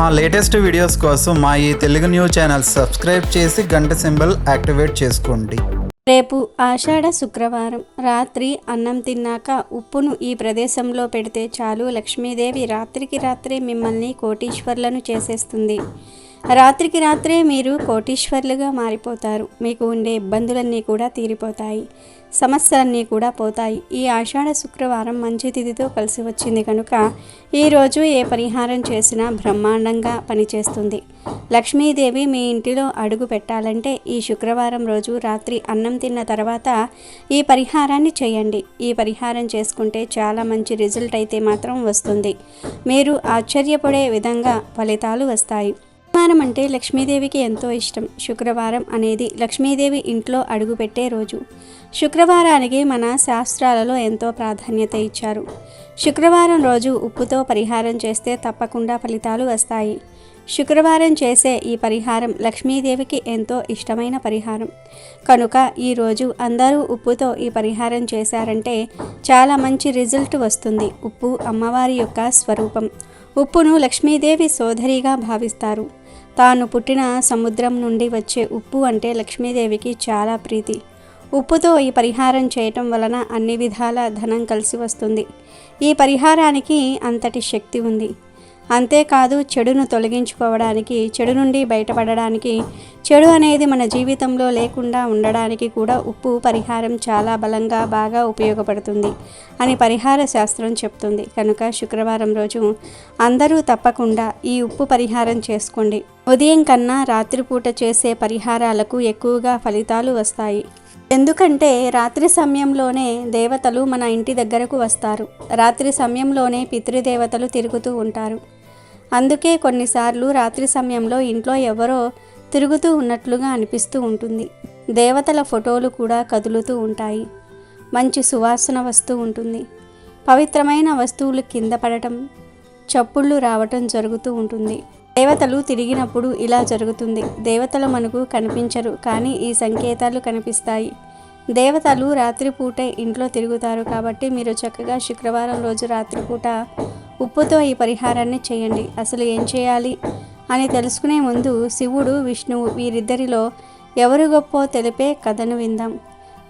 మా latest videos కోసం మా ఈ తెలుగు న్యూస్ ఛానల్ సబ్స్క్రైబ్ చేసి గంట సింబల్ యాక్టివేట్ చేసుకోండి. రేపు ఆషాఢ శుక్రవారం రాత్రి అన్నం తిన్నాక ఉప్పును ఈ ప్రదేశంలో పెడితే చాలు లక్ష్మీదేవి రాత్రికి రాత్రే మిమ్మల్ని కోటీశ్వర్లను చేసేస్తుంది. రాత్రికి రాత్రే మీరు కోటీశ్వర్లుగా మారిపోతారు. మీకు ఉండే ఇబ్బందులన్నీ కూడా తీరిపోతాయి. సమస్యలన్నీ కూడా పోతాయి. ఈ ఆషాఢ శుక్రవారం మంచి తిథితో కలిసి వచ్చింది కనుక ఈరోజు ఏ పరిహారం చేసినా బ్రహ్మాండంగా పనిచేస్తుంది. లక్ష్మీదేవి మీ ఇంటిలో అడుగు పెట్టాలంటే ఈ శుక్రవారం రోజు రాత్రి అన్నం తిన్న తర్వాత ఈ పరిహారాన్ని చేయండి. ఈ పరిహారం చేసుకుంటే చాలా మంచి రిజల్ట్ అయితే మాత్రం వస్తుంది. మీరు ఆశ్చర్యపడే విధంగా ఫలితాలు వస్తాయి. శుక్రవారం అంటే లక్ష్మీదేవికి ఎంతో ఇష్టం. శుక్రవారం అనేది లక్ష్మీదేవి ఇంట్లో అడుగుపెట్టే రోజు. శుక్రవారానికి మన శాస్త్రాలలో ఎంతో ప్రాధాన్యత ఇచ్చారు. శుక్రవారం రోజు ఉప్పుతో పరిహారం చేస్తే తప్పకుండా ఫలితాలు వస్తాయి. శుక్రవారం చేసే ఈ పరిహారం లక్ష్మీదేవికి ఎంతో ఇష్టమైన పరిహారం. కనుక ఈరోజు అందరూ ఉప్పుతో ఈ పరిహారం చేశారంటే చాలా మంచి రిజల్ట్ వస్తుంది. ఉప్పు అమ్మవారి యొక్క స్వరూపం. ఉప్పును లక్ష్మీదేవి సోదరిగా భావిస్తారు. తాను పుట్టిన సముద్రం నుండి వచ్చే ఉప్పు అంటే లక్ష్మీదేవికి చాలా ప్రీతి. ఉప్పుతో ఈ పరిహారం చేయటం వలన అన్ని విధాల ధనం కలిసి వస్తుంది. ఈ పరిహారానికి అంతటి శక్తి ఉంది. అంతేకాదు చెడును తొలగించుకోవడానికి చెడు నుండి బయటపడడానికి చెడు అనేది మన జీవితంలో లేకుండా ఉండడానికి కూడా ఉప్పు పరిహారం చాలా బలంగా బాగా ఉపయోగపడుతుంది అని పరిహార శాస్త్రం చెప్తుంది. కనుక శుక్రవారం రోజు అందరూ తప్పకుండా ఈ ఉప్పు పరిహారం చేసుకోండి. ఉదయం కన్నా రాత్రిపూట చేసే పరిహారాలకు ఎక్కువగా ఫలితాలు వస్తాయి. ఎందుకంటే రాత్రి సమయంలోనే దేవతలు మన ఇంటి దగ్గరకు వస్తారు. రాత్రి సమయంలోనే పితృదేవతలు తిరుగుతూ ఉంటారు. అందుకే కొన్నిసార్లు రాత్రి సమయంలో ఇంట్లో ఎవరో తిరుగుతూ ఉన్నట్లుగా అనిపిస్తూ ఉంటుంది. దేవతల ఫోటోలు కూడా కదులుతూ ఉంటాయి. మంచి సువాసన వస్తూ ఉంటుంది. పవిత్రమైన వస్తువులు కింద పడటం చప్పుళ్ళు రావటం జరుగుతూ ఉంటుంది. దేవతలు తిరిగినప్పుడు ఇలా జరుగుతుంది. దేవతలు మనకు కనిపించరు కానీ ఈ సంకేతాలు కనిపిస్తాయి. దేవతలు రాత్రిపూటే ఇంట్లో తిరుగుతారు కాబట్టి మీరు చక్కగా శుక్రవారం రోజు రాత్రిపూట ఉప్పుతో ఈ పరిహారాన్ని చేయండి. అసలు ఏం చేయాలి? అని తెలుసుకునే ముందు శివుడు విష్ణువు వీరిద్దరిలో ఎవరు గొప్పో తెలిపే కథను విందాం.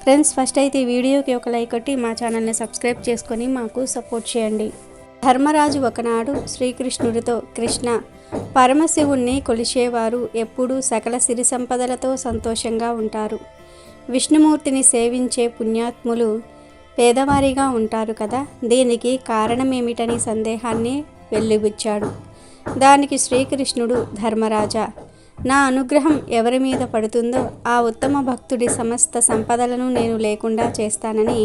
ఫ్రెండ్స్ ఫస్ట్ అయితే ఈ వీడియోకి ఒక లైక్ కొట్టి మా ఛానల్ని సబ్స్క్రైబ్ చేసుకొని మాకు సపోర్ట్ చేయండి. ధర్మరాజు ఒకనాడు శ్రీకృష్ణుడితో కృష్ణ పరమశివుణ్ణి కొలిచేవారు ఎప్పుడూ సకల సిరి సంపదలతో సంతోషంగా ఉంటారు. విష్ణుమూర్తిని సేవించే పుణ్యాత్ములు పేదవారిగా ఉంటారు కదా దీనికి కారణమేమిటని సందేహాన్ని వెళ్ళిబుచ్చాడు దానికి శ్రీకృష్ణుడు ధర్మరాజా నా అనుగ్రహం ఎవరి మీద పడుతుందో ఆ ఉత్తమ భక్తుడి సమస్త సంపదలను నేను లేకుండా చేస్తానని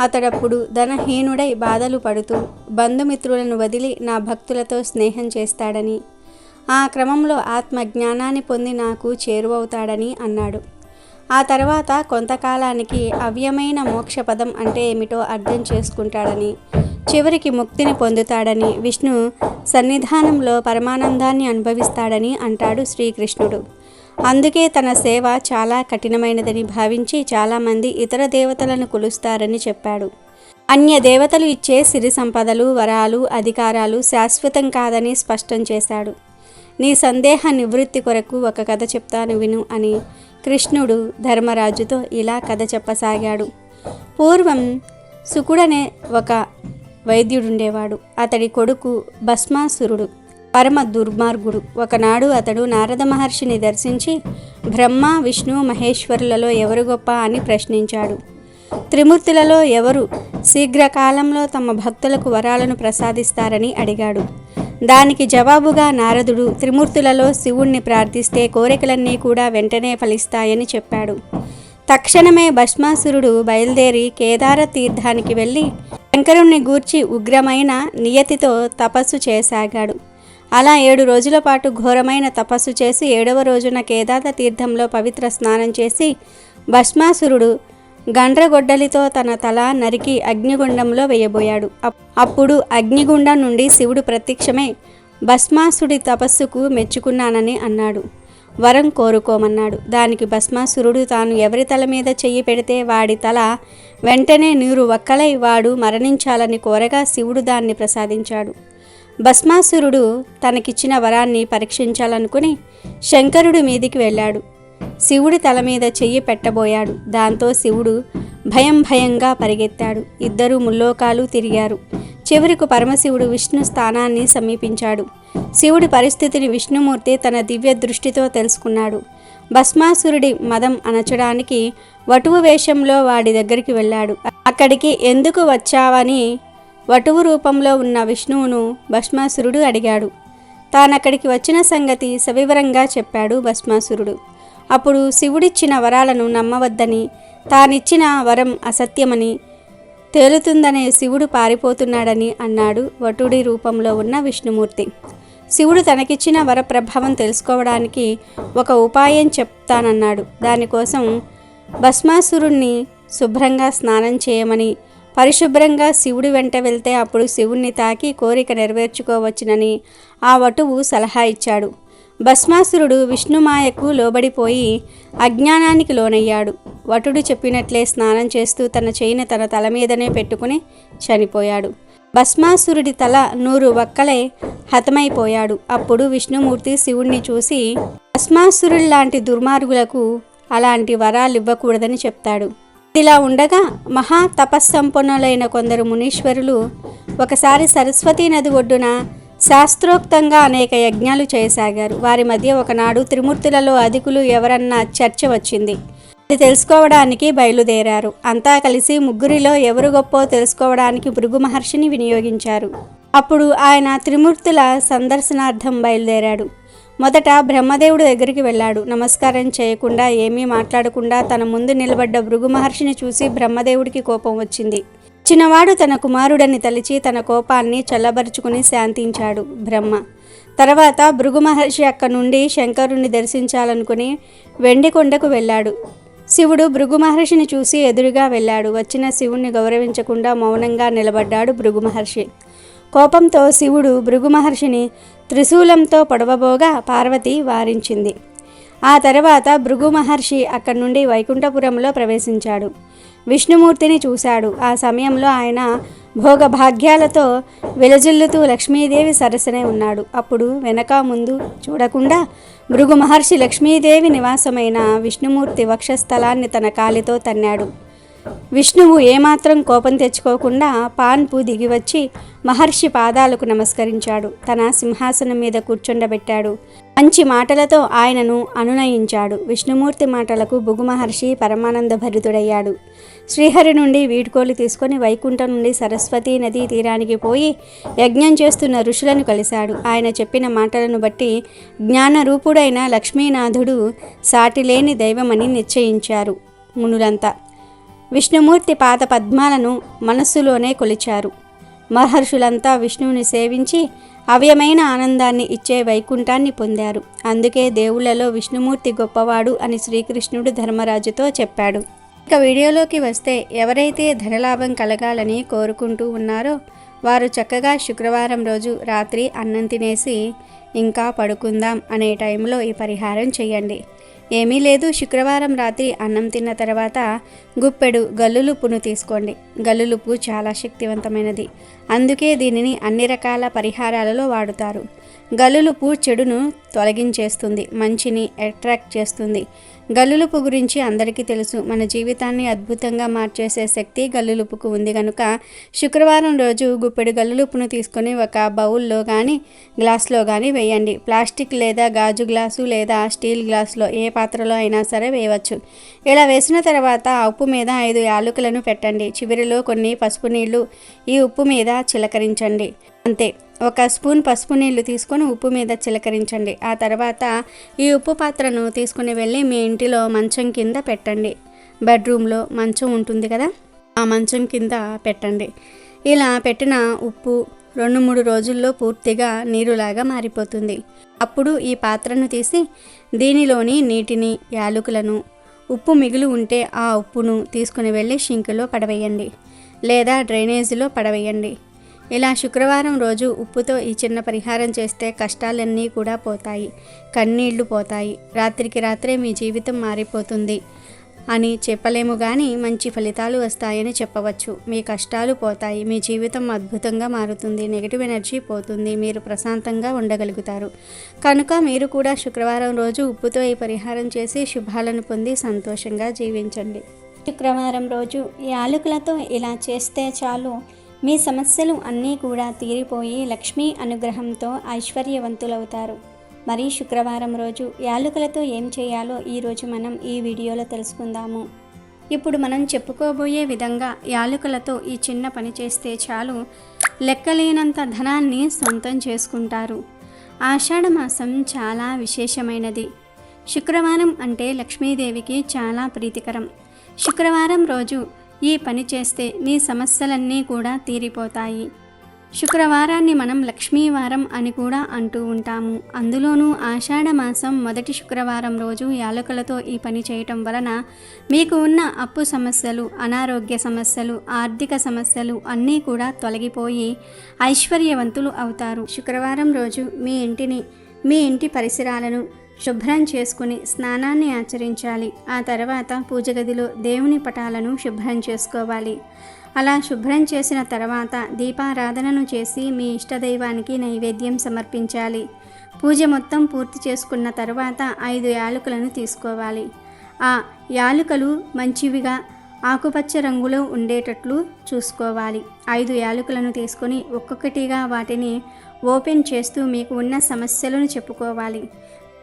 అతడప్పుడు ధనహీనుడై బాధలు పడుతూ బంధుమిత్రులను వదిలి నా భక్తులతో స్నేహం చేస్తాడని ఆ క్రమంలో ఆత్మజ్ఞానాన్ని పొంది నాకు చేరువవుతాడని అన్నాడు. ఆ తర్వాత కొంతకాలానికి అవ్యమైన మోక్షపదం అంటే ఏమిటో అర్థం చేసుకుంటాడని చివరికి ముక్తిని పొందుతాడని విష్ణు సన్నిధానంలో పరమానందాన్ని అనుభవిస్తాడని అంటాడు శ్రీకృష్ణుడు. అందుకే తన సేవ చాలా కఠినమైనదని భావించి చాలామంది ఇతర దేవతలను కొలుస్తారని చెప్పాడు. అన్య దేవతలు ఇచ్చే సిరి సంపదలు వరాలు అధికారాలు శాశ్వతం కాదని స్పష్టం చేశాడు. నీ సందేహ నివృత్తి కొరకు ఒక కథ చెప్తాను విను అని కృష్ణుడు ధర్మరాజుతో ఇలా కథ చెప్పసాగాడు. పూర్వం సుకుడనే ఒక వైద్యుడుండేవాడు. అతడి కొడుకు భస్మాసురుడు పరమ దుర్మార్గుడు. ఒకనాడు అతడు నారద మహర్షిని దర్శించి బ్రహ్మ విష్ణు మహేశ్వరులలో ఎవరు గొప్ప అని ప్రశ్నించాడు. త్రిమూర్తులలో ఎవరు శీఘ్రకాలంలో తమ భక్తులకు వరాలను ప్రసాదిస్తారని అడిగాడు. దానికి జవాబుగా నారదుడు త్రిమూర్తులలో శివుణ్ణి ప్రార్థిస్తే కోరికలన్నీ కూడా వెంటనే ఫలిస్తాయని చెప్పాడు. తక్షణమే భస్మాసురుడు బయలుదేరి కేదార తీర్థానికి వెళ్ళి శంకరుణ్ణి గూర్చి ఉగ్రమైన నియతితో తపస్సు చేసాగాడు. అలా ఏడు రోజుల పాటు ఘోరమైన తపస్సు చేసి ఏడవ రోజున కేదార తీర్థంలో పవిత్ర స్నానం చేసి భస్మాసురుడు గండ్రగొడ్డలితో తన తల నరికి అగ్నిగుండంలో వేయబోయాడు. అప్- అప్పుడు అగ్నిగుండం నుండి శివుడు ప్రత్యక్షమై భస్మాసుడి తపస్సుకు మెచ్చుకున్నానని అన్నాడు. వరం కోరుకోమన్నాడు. దానికి భస్మాసురుడు తాను ఎవరి తల మీద చెయ్యి పెడితే వాడి తల వెంటనే నీరు ఒక్కలై వాడు మరణించాలని కోరగా శివుడు దాన్ని ప్రసాదించాడు. భస్మాసురుడు తనకిచ్చిన వరాన్ని పరీక్షించాలనుకుని శంకరుడి మీదికి వెళ్ళాడు. శివుడి తల మీద చెయ్యి పెట్టబోయాడు. దాంతో శివుడు భయం భయంగా పరిగెత్తాడు. ఇద్దరు ముల్లోకాలు తిరిగారు. చివరకు పరమశివుడు విష్ణు స్థానాన్ని సమీపించాడు. శివుడి పరిస్థితిని విష్ణుమూర్తి తన దివ్య దృష్టితో తెలుసుకున్నాడు. భస్మాసురుడి మదం అనచడానికి వటువు వేషంలో వాడి దగ్గరికి వెళ్ళాడు. అక్కడికి ఎందుకు వచ్చావని వటువు రూపంలో ఉన్న విష్ణువును భస్మాసురుడు అడిగాడు. తానక్కడికి వచ్చిన సంగతి సవివరంగా చెప్పాడు భస్మాసురుడు. అప్పుడు శివుడిచ్చిన వరాలను నమ్మవద్దని తానిచ్చిన వరం అసత్యమని తేలుతుందనే శివుడు పారిపోతున్నాడని అన్నాడు వటుడి రూపంలో ఉన్న విష్ణుమూర్తి. శివుడు తనకిచ్చిన వర ప్రభావం తెలుసుకోవడానికి ఒక ఉపాయం చెప్తానన్నాడు. దానికోసం భస్మాసురుణ్ణి శుభ్రంగా స్నానం చేయమని పరిశుభ్రంగా శివుడి వెంట వెళ్తే అప్పుడు శివుణ్ణి తాకి కోరిక నెరవేర్చుకోవచ్చునని ఆ వటువు సలహా ఇచ్చాడు. భస్మాసురుడు విష్ణుమాయకు లోబడిపోయి అజ్ఞానానికి లోనయ్యాడు. వటుడు చెప్పినట్లే స్నానం చేస్తూ తన చేయిని తన తల మీదనే పెట్టుకుని చనిపోయాడు. భస్మాసురుడి తల నూరు వక్కలై హతమైపోయాడు. అప్పుడు విష్ణుమూర్తి శివుణ్ణి చూసి భస్మాసురుల్లాంటి దుర్మార్గులకు అలాంటి వరాలు ఇవ్వకూడదని చెప్తాడు. ఇలా ఉండగా మహా తపస్సంపన్నులైన కొందరు మునీశ్వరులు ఒకసారి సరస్వతీ నది ఒడ్డున శాస్త్రోక్తంగా అనేక యజ్ఞాలు చేయసాగారు. వారి మధ్య ఒకనాడు త్రిమూర్తులలో అధికులు ఎవరన్నా చర్చ వచ్చింది. అది తెలుసుకోవడానికి బయలుదేరారు. అంతా కలిసి ముగ్గురిలో ఎవరు గొప్పో తెలుసుకోవడానికి భృగు మహర్షిని వినియోగించారు. అప్పుడు ఆయన త్రిమూర్తుల సందర్శనార్థం బయలుదేరాడు. మొదట బ్రహ్మదేవుడు దగ్గరికి వెళ్ళాడు. నమస్కారం చేయకుండా ఏమీ మాట్లాడకుండా తన ముందు నిలబడ్డ భృగు మహర్షిని చూసి బ్రహ్మదేవుడికి కోపం వచ్చింది. చిన్నవాడు తన కుమారుడని తలిచి తన కోపాన్ని చల్లబరుచుకుని శాంతించాడు బ్రహ్మ. తర్వాత భృగు మహర్షి అక్కడి నుండి శంకరుణ్ణి దర్శించాలనుకుని వెండికొండకు వెళ్ళాడు. శివుడు భృగు మహర్షిని చూసి ఎదురుగా వెళ్ళాడు. వచ్చిన శివుణ్ణి గౌరవించకుండా మౌనంగా నిలబడ్డాడు భృగు మహర్షి కోపంతో శివుడు భృగు మహర్షిని త్రిశూలంతో పొడవబోగా పార్వతి వారించింది. ఆ తర్వాత భృగు మహర్షి అక్కడి నుండి వైకుంఠపురంలో ప్రవేశించాడు. విష్ణుమూర్తిని చూశాడు. ఆ సమయంలో ఆయన భోగభాగ్యాలతో విలజిల్లుతూ లక్ష్మీదేవి సరసనే ఉన్నాడు. అప్పుడు వెనక ముందు చూడకుండా భృగు మహర్షి లక్ష్మీదేవి నివాసమైన విష్ణుమూర్తి వక్షస్థలాన్ని తన కాలితో తన్నాడు. విష్ణువు ఏమాత్రం కోపం తెచ్చుకోకుండా పాన్పు దిగివచ్చి మహర్షి పాదాలకు నమస్కరించాడు. తన సింహాసనం మీద కూర్చుండబెట్టాడు. మంచి మాటలతో ఆయనను అనునయించాడు. విష్ణుమూర్తి మాటలకు భృగు మహర్షి పరమానంద భరితుడయ్యాడు శ్రీహరి నుండి వీడ్కోలు తీసుకొని వైకుంఠం నుండి సరస్వతీ నదీ తీరానికి పోయి యజ్ఞం చేస్తున్న ఋషులను కలిశాడు. ఆయన చెప్పిన మాటలను బట్టి జ్ఞానరూపుడైన లక్ష్మీనాథుడు సాటిలేని దైవమని నిశ్చయించారు మునులంతా. విష్ణుమూర్తి పాద పద్మాలను మనస్సులోనే కొలిచారు. మహర్షులంతా విష్ణువుని సేవించి అవ్యమైన ఆనందాన్ని ఇచ్చే వైకుంఠాన్ని పొందారు. అందుకే దేవుళ్ళలో విష్ణుమూర్తి గొప్పవాడు అని శ్రీకృష్ణుడు ధర్మరాజుతో చెప్పాడు. ఇక వీడియోలోకి వస్తే ఎవరైతే ధనలాభం కలగాలని కోరుకుంటూ ఉన్నారో వారు చక్కగా శుక్రవారం రోజు రాత్రి అన్నం తినేసి ఇంకా పడుకుందాం అనే టైంలో ఈ పరిహారం చేయండి. ఏమీ లేదు శుక్రవారం రాత్రి అన్నం తిన్న తర్వాత గుప్పెడు గల్లులుప్పును తీసుకోండి. గల్లులుప్పు చాలా శక్తివంతమైనది. అందుకే దీనిని అన్ని రకాల పరిహారాలలో వాడుతారు. గల్లులుపు చెడును తొలగించేస్తుంది మంచిని అట్రాక్ట్ చేస్తుంది. గల్లులుపు గురించి అందరికీ తెలుసు. మన జీవితాన్ని అద్భుతంగా మార్చేసే శక్తి గల్లులుపుకు ఉంది కనుక శుక్రవారం రోజు గుప్పెడు గల్లులుపును తీసుకొని ఒక బౌల్లో కానీ గ్లాస్లో కానీ వేయండి. ప్లాస్టిక్ లేదా గాజు గ్లాసు లేదా స్టీల్ గ్లాసులో ఏ పాత్రలో అయినా సరే వేయవచ్చు. ఇలా వేసిన తర్వాత ఆ ఉప్పు మీద ఐదు యాలకులను పెట్టండి. చివరిలో కొన్ని పసుపు నీళ్ళు ఈ ఉప్పు మీద చిలకరించండి. అంతే. ఒక స్పూన్ పసుపు నీళ్ళు తీసుకొని ఉప్పు మీద చిలకరించండి. ఆ తర్వాత ఈ ఉప్పు పాత్రను తీసుకుని వెళ్ళి మీ ఇంటిలో మంచం కింద పెట్టండి. బెడ్రూమ్లో మంచం ఉంటుంది కదా ఆ మంచం కింద పెట్టండి. ఇలా పెట్టిన ఉప్పు రెండు మూడు రోజుల్లో పూర్తిగా నీరులాగా మారిపోతుంది. అప్పుడు ఈ పాత్రను తీసి దీనిలోని నీటిని యాలకులను ఉప్పు మిగులు ఉంటే ఆ ఉప్పును తీసుకుని వెళ్ళి షింకులో పడవేయండి లేదా డ్రైనేజీలో పడవేయండి. ఇలా శుక్రవారం రోజు ఉప్పుతో ఈ చిన్న పరిహారం చేస్తే కష్టాలన్నీ కూడా పోతాయి కన్నీళ్ళు పోతాయి. రాత్రికి రాత్రే మీ జీవితం మారిపోతుంది అని చెప్పలేము కానీ మంచి ఫలితాలు వస్తాయని చెప్పవచ్చు. మీ కష్టాలు పోతాయి మీ జీవితం అద్భుతంగా మారుతుంది నెగిటివ్ ఎనర్జీ పోతుంది మీరు ప్రశాంతంగా ఉండగలుగుతారు. కనుక మీరు కూడా శుక్రవారం రోజు ఉప్పుతో ఈ పరిహారం చేసి శుభాలను పొంది సంతోషంగా జీవించండి. శుక్రవారం రోజు ఈ ఆలుకలతో ఇలా చేస్తే చాలు. మీ సమస్యలు అన్నీ కూడా తీరిపోయి లక్ష్మీ అనుగ్రహంతో ఐశ్వర్యవంతులవుతారు. మరి శుక్రవారం రోజు యాలుకలతో ఏం చేయాలో ఈరోజు మనం ఈ వీడియోలో తెలుసుకుందాము. ఇప్పుడు మనం చెప్పుకోబోయే విధంగా యాలుకలతో ఈ చిన్న పని చేస్తే చాలు లెక్కలేనంత ధనాన్ని సొంతం చేసుకుంటారు. ఆషాఢ మాసం చాలా విశేషమైనది. శుక్రవారం అంటే లక్ష్మీదేవికి చాలా ప్రీతికరం. శుక్రవారం రోజు ఈ పని చేస్తే మీ సమస్యలన్నీ కూడా తీరిపోతాయి. శుక్రవారాన్ని మనం లక్ష్మీవారం అని కూడా అంటూ ఉంటాము. అందులోనూ ఆషాఢ మాసం మొదటి శుక్రవారం రోజు యాలకులతో ఈ పని చేయటం వలన మీకు ఉన్న అప్పు సమస్యలు అనారోగ్య సమస్యలు ఆర్థిక సమస్యలు అన్నీ కూడా తొలగిపోయి ఐశ్వర్యవంతులు అవుతారు. శుక్రవారం రోజు మీ ఇంటిని మీ ఇంటి పరిసరాలను శుభ్రం చేసుకుని స్నానాన్ని ఆచరించాలి. ఆ తర్వాత పూజ గదిలో దేవుని పటాలను శుభ్రం చేసుకోవాలి. అలా శుభ్రం చేసిన తర్వాత దీపారాధనను చేసి మీ ఇష్టదైవానికి నైవేద్యం సమర్పించాలి. పూజ మొత్తం పూర్తి చేసుకున్న తర్వాత ఐదు యాలకులను తీసుకోవాలి. ఆ యాలకులు మంచివిగా ఆకుపచ్చ రంగులో ఉండేటట్లు చూసుకోవాలి. ఐదు యాలకులను తీసుకొని ఒక్కొక్కటిగా వాటిని ఓపెన్ చేస్తూ మీకు ఉన్న సమస్యలను చెప్పుకోవాలి.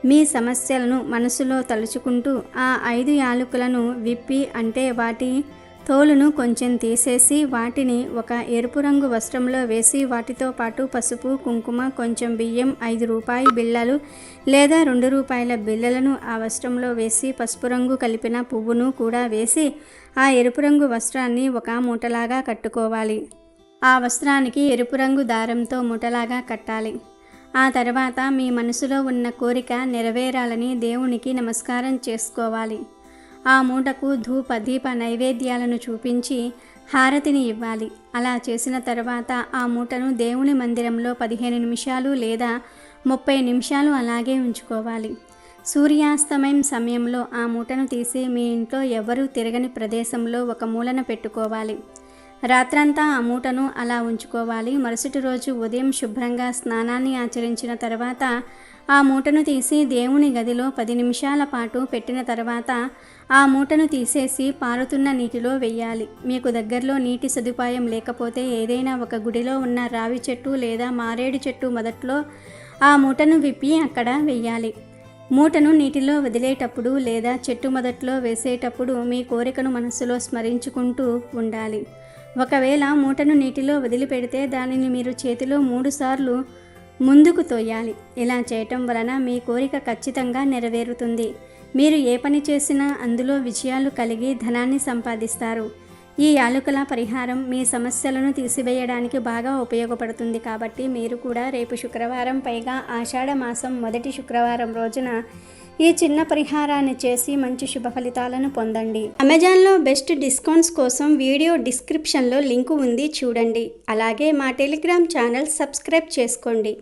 మీ సమస్యలను మనసులో తలుచుకుంటూ ఆ ఐదు యాలకులను విప్పి అంటే వాటి తోలును కొంచెం తీసేసి వాటిని ఒక ఎరుపు రంగు వస్త్రంలో వేసి వాటితో పాటు పసుపు కుంకుమ కొంచెం బియ్యం ఐదు రూపాయి బిళ్ళలు లేదా రెండు రూపాయల బిళ్ళలను ఆ వస్త్రంలో వేసి పసుపు రంగు కలిపిన పువ్వును కూడా వేసి ఆ ఎరుపు రంగు వస్త్రాన్ని ఒక మూటలాగా కట్టుకోవాలి. ఆ వస్త్రానికి ఎరుపు రంగు దారంతో మూటలాగా కట్టాలి. ఆ తర్వాత మీ మనసులో ఉన్న కోరిక నెరవేరాలని దేవునికి నమస్కారం చేసుకోవాలి. ఆ మూటకు ధూప దీప నైవేద్యాలను చూపించి హారతిని ఇవ్వాలి. అలా చేసిన తర్వాత ఆ మూటను దేవుని మందిరంలో పదిహేను నిమిషాలు లేదా ముప్పై నిమిషాలు అలాగే ఉంచుకోవాలి. సూర్యాస్తమయం సమయంలో ఆ మూటను తీసి మీ ఇంట్లో ఎవరూ తిరగని ప్రదేశంలో ఒక మూలన పెట్టుకోవాలి. రాత్రంతా ఆ మూటను అలా ఉంచుకోవాలి. మరుసటి రోజు ఉదయం శుభ్రంగా స్నానాన్ని ఆచరించిన తర్వాత ఆ మూటను తీసి దేవుని గదిలో పది నిమిషాల పాటు పెట్టిన తర్వాత ఆ మూటను తీసేసి పారుతున్న నీటిలో వెయ్యాలి. మీకు దగ్గరలో నీటి సదుపాయం లేకపోతే ఏదైనా ఒక గుడిలో ఉన్న రావి చెట్టు లేదా మారేడు చెట్టు మొదట్లో ఆ మూటను విప్పి అక్కడ వెయ్యాలి. మూటను నీటిలో వదిలేటప్పుడు లేదా చెట్టు మొదట్లో వేసేటప్పుడు మీ కోరికను మనసులో స్మరించుకుంటూ ఉండాలి. ఒకవేళ మూటను నీటిలో వదిలిపెడితే దానిని మీరు చేతిలో మూడుసార్లు ముందుకు తోయాలి. ఇలా చేయటం వలన మీ కోరిక ఖచ్చితంగా నెరవేరుతుంది. మీరు ఏ పని చేసినా అందులో విజయాలు కలిగి ధనాన్ని సంపాదిస్తారు. ఈ యాలుకల పరిహారం మీ సమస్యలను తీసివేయడానికి బాగా ఉపయోగపడుతుంది కాబట్టి మీరు కూడా రేపు శుక్రవారం పైగా ఆషాఢ మాసం మొదటి శుక్రవారం రోజున ఈ చిన్న పరిహారాన్ని చేసి మంచి శుభ ఫలితాలను పొందండి. అమెజాన్లో బెస్ట్ డిస్కౌంట్స్ కోసం వీడియో డిస్క్రిప్షన్లో లింకు ఉంది చూడండి. అలాగే మా టెలిగ్రామ్ ఛానల్ సబ్స్క్రైబ్ చేసుకోండి.